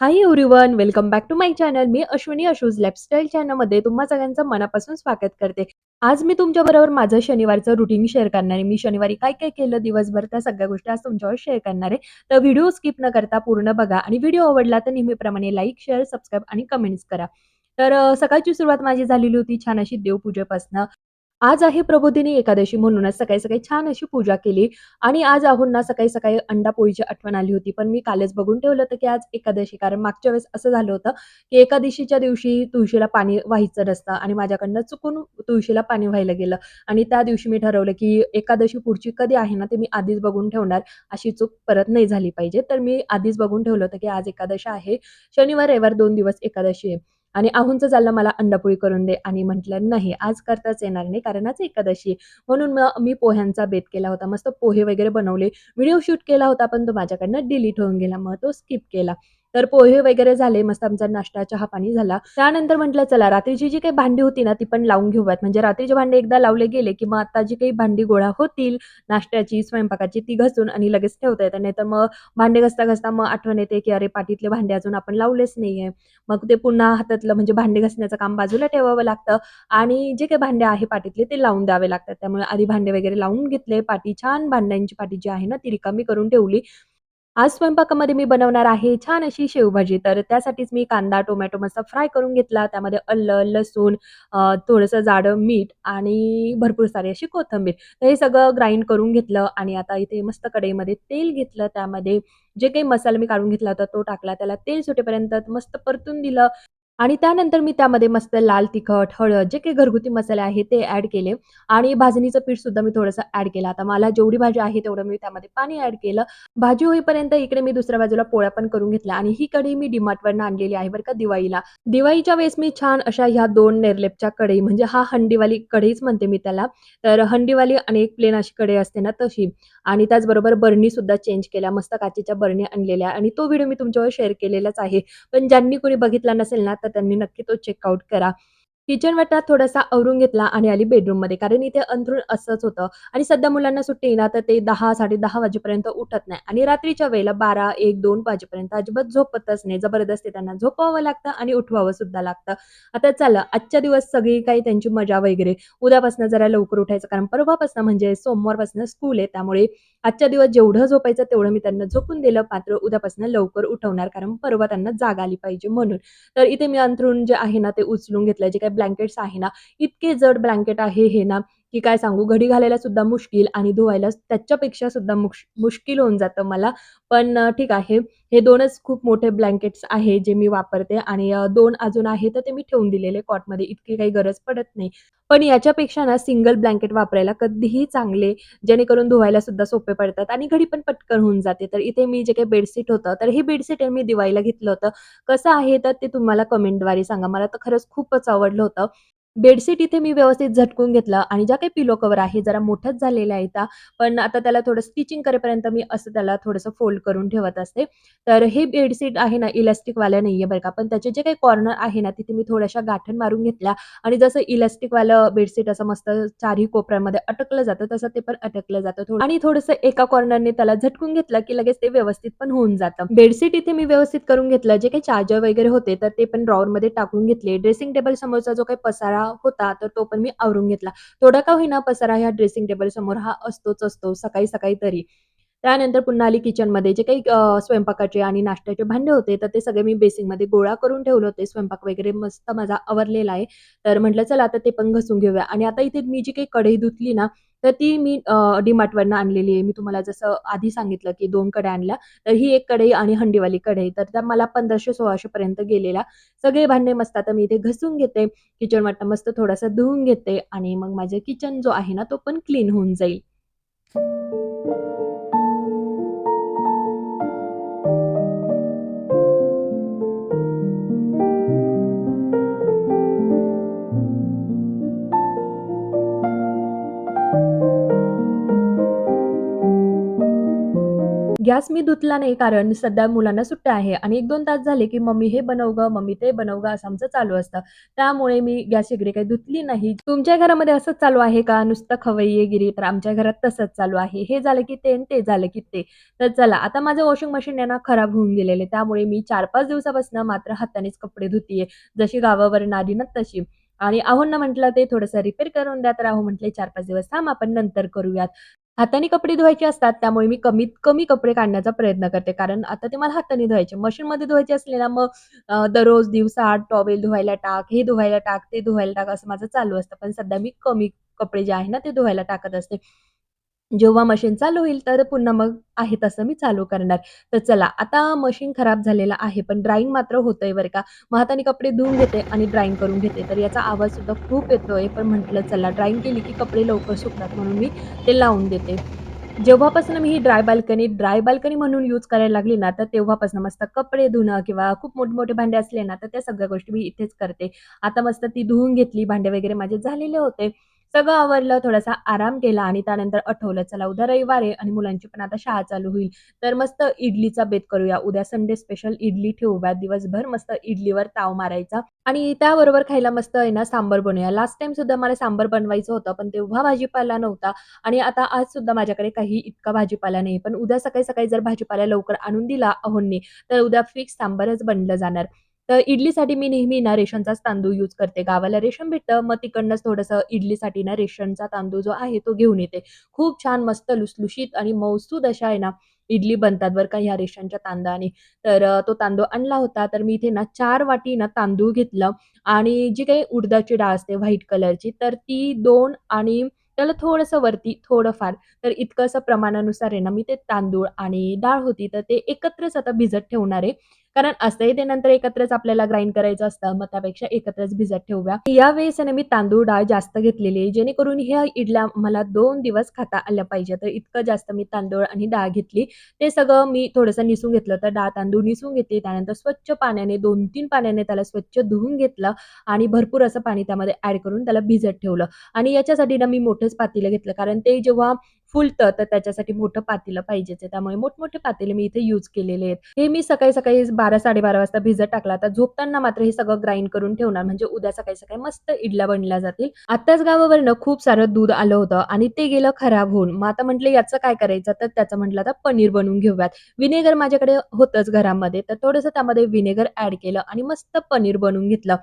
Hi everyone, welcome back to my channel. Me Ashwini Ashu's lifestyle चॅनलमध्ये तुम्हा सगळ्यांचं मनापासून स्वागत करते. आज मी तुमच्याबरोबर माझं शनिवारचं रुटीन शेअर करणार आहे. मी शनिवारी काय-काय केलं दिवसभर त्या सगळ्या गोष्टी आज तुमच्यावर शेअर करणार आहे. तर व्हिडिओ स्किप न करता पूर्ण बघा आणि व्हिडिओ आवडला तर नेहमीप्रमाणे लाईक, शेअर, सबस्क्राईब आणि कमेंट्स करा. तर सकाळची सुरुवात माझी झालेली होती छान अशी देवपूजेपासनं. आज आहे प्रबोधिनी एकादशी म्हणूनच सकाळी-सकाळी छान अशी पूजा केली आणि आज आहोंना सकाळी-सकाळी अंडापोळीची आठवण आली होती. पण मी कालच बघून ठेवलं होतं, की आज एकादशी कारण मागच्या वेळेस असं झालं होतं, की एकादशीच्या दिवशी तुळशीला पाणी व्हायचं नसतं आणि माझ्याकडनं चुकून तुळशीला पाणी व्हायला गेलं आणि त्या दिवशी मी ठरवलं, की एकादशी पुढची कधी आहे ना, ते मी आधीच बघून ठेवणार. अशी चूक परत नाही झाली पाहिजे. तर मी आधीच बघून ठेवलं होतं, की आज एकादशी आहे. शनिवार, रविवार दोन दिवस एकादशी आहे. आणि आहुंचं चाललं मला अंडापोळी करून दे आणि म्हटलं नाही आज करताच येणार नाही कारण आज एकादशी म्हणून मग मी पोह्यांचा बेत केला होता. मस्त पोहे वगैरे बनवले. व्हिडिओ शूट केला होता पण तो माझ्याकडनं डिलीट होऊन गेला. मग तो स्किप केला. तर पोहे वगैरे झाले. मस्त आमचा नाश्ता, चहा-पाणी झाला. त्यानंतर म्हटलं चला रात्रीची जी काही भांडी होती ना, ती पण लावून घेऊयात. म्हणजे रात्रीचे भांडे एकदा लावले गेले, की मग आता जी काही भांडी गोळा होतील नाश्त्याची, स्वयंपाकाची ती घसून आणि लगेच ठेवता येतात. नाहीतर मग भांडे घसता घसता मग आठवण येते, की अरे पाटीतले भांडे अजून आपण लावलेच नाहीये. मग ते पुन्हा हातातलं म्हणजे भांडे घसण्याचं काम बाजूला ठेवावं लागतं आणि जे काही भांडे आहे पाटीतले ते लावून द्यावे लागतात. त्यामुळे आधी भांडे वगैरे लावून घेतले. पाटी छान भांड्यांची पाटी जी आहे ना, ती रिकामी करून ठेवली. आज स्वयंपाकामध्ये मी बनवणार आहे छान अशी शेवभाजी. तर त्यासाठीच मी कांदा, टोमॅटो मस्त फ्राय करून घेतला. त्यामध्ये अल्ल लसूण, थोडंसं जाडं मीठ आणि भरपूर सारी अशी कोथिंबीर. तर हे सगळं ग्राइंड करून घेतलं आणि आता इथे मस्त कढईमध्ये तेल घेतलं. त्यामध्ये जे काही मसाला मी काढून घेतला होता तो टाकला. त्याला तेल सुटेपर्यंत मस्त परतून दिलं आणि त्यानंतर मी त्यामध्ये मस्त लाल तिखट, हळद जे काही घरगुती मसाले आहेत ते ॲड केले आणि भाजणीचं पीठ सुद्धा मी थोडंसं ॲड केलं. आता मला जेवढी भाजी आहे तेवढं मी त्यामध्ये पाणी ॲड केलं. भाजी होईपर्यंत इकडे मी दुसऱ्या बाजूला पोळ्या पण करून घेतल्या आणि ही कढई मी DMartवरनं आणलेली आहे बरं का दिवाळीला. दिवाळीच्या वेळेस मी छान अशा ह्या दोन निर्लेपच्या कढई म्हणजे हा हंडीवाली कढईच म्हणते मी त्याला. तर हंडीवाली आणि एक प्लेन अशी कढई असते ना तशी आणि त्याचबरोबर बरणीसुद्धा चेंज केल्या. मस्त काचेच्या बरणी आणलेल्या आणि तो व्हिडिओ मी तुमच्यावर शेअर केलेलाच आहे. पण ज्यांनी कोणी बघितला नसेल ना, तर त्यांनी नक्की तो चेकआउट करा. किचन वाटा थोडासा आवरून घेतला आणि आली बेडरूममध्ये कारण इथे अंथरूण असंच होतं आणि सध्या मुलांना सुट्टी येईना ना, तर ते दहा साडे दहा वाजेपर्यंत उठत नाही आणि रात्रीच्या वेळेला 12, 1, 2 वाजेपर्यंत अजिबात झोपतच नाही. जबरदस्ती त्यांना झोपवावं लागतं आणि उठवावं सुद्धा लागतं. आता चला आजच्या दिवस सगळी काही त्यांची मजा वगैरे. उद्यापासून जरा लवकर उठायचं कारण परवापासून म्हणजे सोमवारपासून स्कूल आहे. त्यामुळे आजच्या दिवस जेवढं झोपायचं तेवढं मी त्यांना झोपून दिलं. मात्र उद्यापासून लवकर उठवणार कारण परवा त्यांना जाग आली पाहिजे म्हणून. तर इथे मी अंथरूण जे आहे ना, ते उचलून घेतलं जे काही ब्लँकेट्स आहे ना, इतके जड ब्लँकेट आहे हे ना, की काय सांगू घडी घालायला सुद्धा मुश्किल आणि धुवायला त्याच्यापेक्षा सुद्धा मुश मुश्किल होऊन जातं मला. पण ठीक आहे. हे दोनच खूप मोठे ब्लँकेट्स आहे जे मी वापरते आणि दोन अजून आहे तर ते मी ठेवून दिलेले कॉटमध्ये. इतकी काही गरज पडत नाही. पण याच्यापेक्षा ना सिंगल ब्लँकेट वापरायला कधीही चांगले, जेणेकरून धुवायला सुद्धा सोपे पडतात आणि घडी पण पटकन होऊन जाते. तर इथे मी जे काही बेडशीट होतं, तर हे बेडशीट मी दिवाळीला घेतलं होतं. कसं आहे तर ते तुम्हाला कमेंटद्वारे सांगा. मला तर खरंच खूपच आवडलं होतं. बेडशीट इथे मी व्यवस्थित झटकून घेतलं आणि ज्या काही पिलो कवर आहे जरा मोठंच झालेलं आहे त्या. पण आता त्याला थोडं स्टिचिंग करेपर्यंत मी असं त्याला थोडंसं फोल्ड करून ठेवत असते. तर हे बेडशीट आहे ना इलास्टिकवालं नाही आहे बरं का. पण त्याचे जे काही कॉर्नर आहे ना, तिथे मी थोड्याशा गाठण मारून घेतल्या आणि जसं इलास्टिकवालं बेडशीट असं मस्त चारही कोपऱ्यामध्ये अटकलं जातं, तसं ते पण अटकलं जातं थोडं आणि थोडंसं एका कॉर्नरने त्याला झटकून घेतलं, की लगेच ते व्यवस्थित पण होऊन जातं. बेडशीट इथे मी व्यवस्थित करून घेतलं. जे काही चार्जर वगैरे होते, तर ते पण ड्रॉवरमध्ये टाकून घेतले. ड्रेसिंग टेबल समोरचा जो काही पसारा होता, तर तो पण मी आवरून घेतला. थोडा का होईना पसारा ह्या ड्रेसिंग टेबल समोर हा असतोच असतो, सकाळी-सकाळी तरी. त्यानंतर पुन्हा आली किचनमध्ये जे काही स्वयंपाकाचे आणि नाश्त्याचे भांडे होते, तर ते सगळे मी बेसिंगमध्ये गोळा करून ठेवले होते. स्वयंपाक वगैरे मस्त माझा आवरलेला आहे. तर म्हटलं चला आता ते पण घसून घेऊया आणि आता इथे मी जी काही कढई धुतली ना, तर ती मी डीमार्टवरनं आणलेली आहे. मी तुम्हाला जसं आधी सांगितलं, की दोन कड्या आणल्या. तर ही एक कढई आणि हंडीवाली कढई. तर त्या मला पंधराशे सोळाशे पर्यंत गेलेल्या. सगळे भांडे मस्त आता मी इथे घसून घेते. किचन वाटणं मस्त थोडासा धुवून घेते आणि मग माझं किचन जो आहे ना, तो पण क्लीन होऊन जाईल. गॅस मी धुतला नाही कारण सध्या मुलांना सुट्ट्या आहे आणि 1-2 तास झाले, की "मम्मी हे बनव ग मम्मी ते बनव ग असं आमचं चालू असतं. त्यामुळे मी गॅस शेगडी काही धुतली नाही. तुमच्या घरामध्ये असंच चालू आहे का? नुसतं खवय्येगिरी? तर आमच्या घरात तसंच चालू आहे. हे झालं की ते ते झालं की ते. तर चला आता माझं वॉशिंग मशीन आहे ना खराब होऊन गेलेले त्यामुळे मी 4-5 दिवसापासून मात्र हातानेच कपडे धुतीये. जशी गावावर आली ना तशी. आणि अहोंना म्हटलं ते थोडंसं रिपेअर करून द्या, तर अहो म्हटले, "4-5 दिवस थांब आपण नंतर करूयात." हाताने कपडे धुवायचे असतात, त्यामुळे मी कमीत कमी कपडे काढण्याचा प्रयत्न करते. कारण आता ते मला हाताने धुवायचे. मशीनमध्ये धुवायचे असले ना मग दररोज दिवसाआड टॉवेल धुवायला टाक, हे धुवायला टाक, ते धुवायला टाक, असं माझं चालू असतं. पण सध्या मी कमी कपडे जे आहे ना ते धुवायला टाकत असते. जेव्हा मशीन चालू होईल, तर पुन्हा मग आहे तसं मी चालू करणार. तर चला, आता मशीन खराब झालेलं आहे, पण ड्राइंग मात्र होतंय बरं का. मग हाताने कपडे धुवून घेते आणि ड्राइंग करून घेते. तर याचा आवाजसुद्धा खूप येतोय, पण म्हटलं चला ड्राइंग केली की कपडे लवकर सुकतात म्हणून मी ते लावून देते. जेव्हापासून मी ही ड्राय बाल्कनी ड्राय बाल्कनी म्हणून यूज करायला लागली ना, तर तेव्हापासून मस्त कपडे धुणं किंवा खूप मोठमोठे भांडे असले ना, तर त्या सगळ्या गोष्टी मी इथेच करते. आता मस्त ती धुवून घेतली, भांडे वगैरे माझे झालेले होते. सगळं आवरलं, थोडासा आराम केला आणि त्यानंतर आठवलं चला उद्या रविवार आहे आणि मुलांची पण आता शाळा चालू होईल. तर मस्त इडलीचा बेत करूया. उद्या संडे स्पेशल इडली ठेवूया. दिवसभर मस्त इडलीवर ताव मारायचा आणि त्याबरोबर खायला मस्त आहे ना सांबार बनवूया. लास्ट टाइम सुद्धा मला सांबार बनवायचं होतं, पण तेव्हा भाजीपाला नव्हता आणि आता आज सुद्धा माझ्याकडे काही इतका भाजीपाला नाही. पण उद्या सकाळी-सकाळी जर भाजीपाला लवकर आणून दिला अहोंनी, तर उद्या फिक्स सांबारच बनलं जाणार. तर इडलीसाठी मी नेहमी ना रेशनचाच तांदूळ यूज करते. गावाला रेशन भेटतं, मग तिकडनंच थोडंसं इडलीसाठी ना रेशनचा तांदूळ जो आहे तो घेऊन येते. खूप छान मस्त लुसलुशीत आणि मौसूद अशा आहे ना इडली बनतात बरं का ह्या रेशनच्या तांदळाने. तर तो तांदूळ आणला होता, तर मी इथे ना चार वाटी ना तांदूळ घेतलं आणि जी काही उडदाची डाळ असते व्हाईट कलरची, तर ती दोन आणि त्याला थोडंसं वरती थोडंफार तर इतकंसं प्रमाणानुसार आहे ना, मी ते तांदूळ आणि डाळ होती, तर ते एकत्रच आता भिजत ठेवणार आहे. कारण असंही ते नंतर एकत्रच आपल्याला ग्राइंड करायचं असतं, मग त्यापेक्षा एकत्रच भिजत ठेवूया. यावेळेस आहे मी तांदूळ डाळ जास्त घेतलेली आहे, जेणेकरून ह्या इडल्या मला दोन दिवस खाता आल्या पाहिजे. तर इतकं जास्त मी तांदूळ आणि डाळ घेतली. ते सगळं मी थोडंसं निसून घेतलं, तर डाळ, तांदूळ निसून घेतली. त्यानंतर स्वच्छ पाण्याने 2-3 पाण्याने त्याला स्वच्छ धुवून घेतलं आणि भरपूर असं पाणी त्यामध्ये ऍड करून त्याला भिजत ठेवलं. आणि याच्यासाठी ना मी मोठंच पातीलं घेतलं, कारण ते जेव्हा फुलतं, तर त्याच्यासाठी मोठं पातेलं पाहिजेच आहे. त्यामुळे मोठमोठे पातेले मी इथे यूज केलेले आहेत. हे मी सकाळी-सकाळी बारा साडेबारा वाजता भिजत टाकला. आता झोपताना मात्र हे सगळं ग्राइंड करून ठेवणार, म्हणजे उद्या सकाळी-सकाळी मस्त इडल्या बनल्या जातील. आत्ताच गावावरनं खूप सारं दूध आलं होतं आणि ते गेलं खराब होऊन. मग आता म्हटलं याचं काय करायचं? तर त्याचं म्हटलं आता पनीर बनवून घेऊयात. विनेगर माझ्याकडे होतंच घरामध्ये, तर थोडंसं त्यामध्ये विनेगर ऍड केलं आणि मस्त पनीर बनवून घेतलं.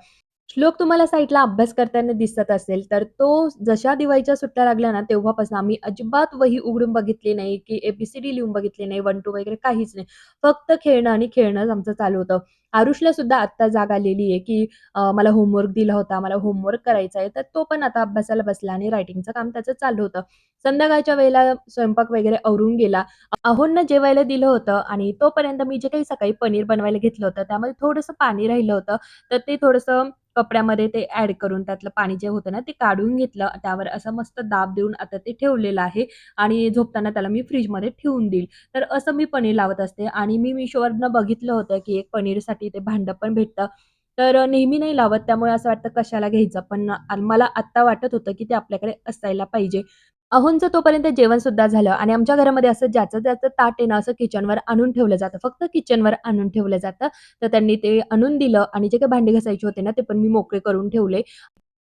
श्लोक तुम्हाला साईटला अभ्यास करताना दिसत असेल, तर तो जशा दिवाळीच्या सुट्ट्या लागल्या ना, तेव्हापासून आम्ही अजिबात वही उघडून बघितली नाही, की एबीसीडी लिहून बघितली नाही, 1-2 वगैरे काहीच नाही. फक्त खेळणं आणि खेळणंच आमचं चालू होतं. आरुषला सुद्धा आत्ता जाग आलेली आहे, की मला होमवर्क दिला होता, मला होमवर्क करायचा आहे, तर तो पण आता अभ्यासाला बसला आणि रायटिंगचं काम त्याचं चालू होतं. संध्याकाळच्या वेळेला स्वयंपाक वगैरे आवरून गेला. अहोंना जेवायला दिलं होतं आणि तोपर्यंत मी जे काही सकाळी पनीर बनवायला घेतलं होतं, त्यामध्ये थोडंसं पाणी राहिलं होतं. तर ते थोडंसं कपड्यामध्ये ते ॲड करून त्यातलं पाणी जे होतं ना, ते काढून घेतलं. त्यावर असं मस्त दाब देऊन आता ते ठेवलेलं आहे आणि झोपताना त्याला मी फ्रीजमध्ये ठेवून देईल. तर असं मी पनीर लावत असते आणि मी मिशोवरनं बघितलं होतं, की एक पनीरसाठी ते भांडं पण भेटतं. तर नेहमी नाही लावत, त्यामुळे असं वाटतं कशाला घ्यायचं. पण मला आत्ता वाटत होतं, की ते आपल्याकडे असायला पाहिजे. अहोंचं तोपर्यंत जेवण सुद्धा झालं आणि आमच्या घरामध्ये असं ज्याचं त्याचं ताट आहे ना, असं किचनवर आणून ठेवलं जातं. फक्त किचनवर आणून ठेवलं जातं. तर त्यांनी ते आणून दिलं आणि जे काही भांडी घासायचे होते ना, ते पण मी मोकळे करून ठेवले.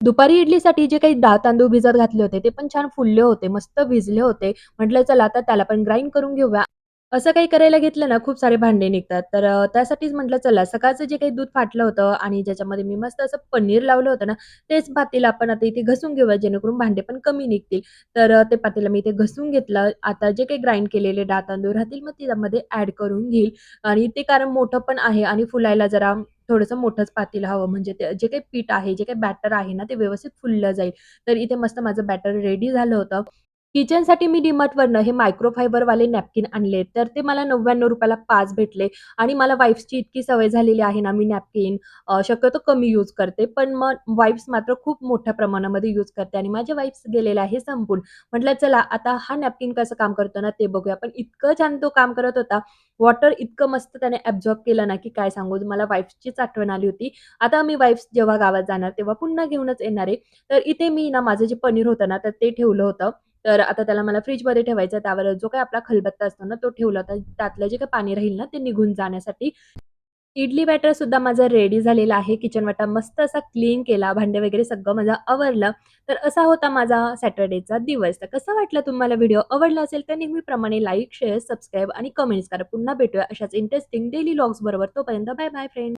दुपारी इडलीसाठी जे काही डाळ तांदूळ भिजत घातले होते, ते पण छान फुलले होते, मस्त भिजले होते. म्हटलं चला आता त्याला पण ग्राइंड करून घेऊया. असं काही करायला घेतलं ना, खूप सारे भांडे निघतात. तर अ, त्यासाठीच म्हटलं चला सकाळचं जे काही दूध फाटलं होतं आणि ज्याच्यामध्ये मी मस्त असं पनीर लावलं होतं ना, तेच पातेलं आपण आता इथे घसून घेऊया, जेणेकरून भांडे पण कमी निघतील. तर अ, ते पातेलं मी इथे घसून घेतलं. आता जे काही ग्राइंड केलेले डाळ तांदूळ राहतील, मग त्यामध्ये ॲड करून घेईल आणि ते कारण मोठं पण आहे आणि फुलायला जरा थोडंसं मोठंच पातेलं हवं, म्हणजे ते जे काही पीठ आहे, जे काही बॅटर आहे ना, ते व्यवस्थित फुललं जाईल. तर इथे मस्त माझं बॅटर रेडी झालं होतं. किचनसाठी मी DMartवरनं हे मायक्रोफायबरवाले नॅपकिन आणले. तर ते मला नव्याण्णव रुपयाला पाच भेटले आणि मला वाईफ्सची इतकी सवय झालेली आहे ना, मी नॅपकिन शक्यतो कमी यूज करते. पण मग वाईफ्स मात्र खूप मोठ्या प्रमाणामध्ये यूज करते आणि माझे वाईफ्स गेलेले आहे संपून. म्हटलं चला आता हा नॅपकिन कसं काम करतो ना, ते बघूया. पण इतकं छान तो काम करत होता. वॉटर इतकं मस्त त्याने ॲब्झॉर्ब केलं ना, की काय सांगू. मला वाईफ्सचीच आठवण आली होती. आता मी वाईफ्स जेव्हा गावात जाणार, तेव्हा पुन्हा घेऊनच येणार आहे. तर इथे मी ना, माझं जे पनीर होतं ना, तर ते ठेवलं होतं. तर आता त्याला मला फ्रीजमध्ये ठेवायचं त्यावर जो काही आपला खलबत्ता असतो ना, तो ठेवला तर त्यातलं जे काही पाणी राहील ना, ते निघून जाण्यासाठी. इडली बॅटर सुद्धा माझा रेडी झालेलं आहे. किचन वाटा मस्त असा क्लीन केला. भांडे वगैरे सगळं माझं आवरलं. तर असा होता माझा सॅटर्डेचा दिवस. तर कसा वाटला तुम्हाला व्हिडिओ? आवडला असेल तर नेहमीप्रमाणे लाईक, शेअर, सबस्क्राईब आणि कमेंट्स करा. पुन्हा भेटूया अशाच इंटरेस्टिंग डेली व्लॉग्स बरोबर. तोपर्यंत बाय बाय फ्रेंड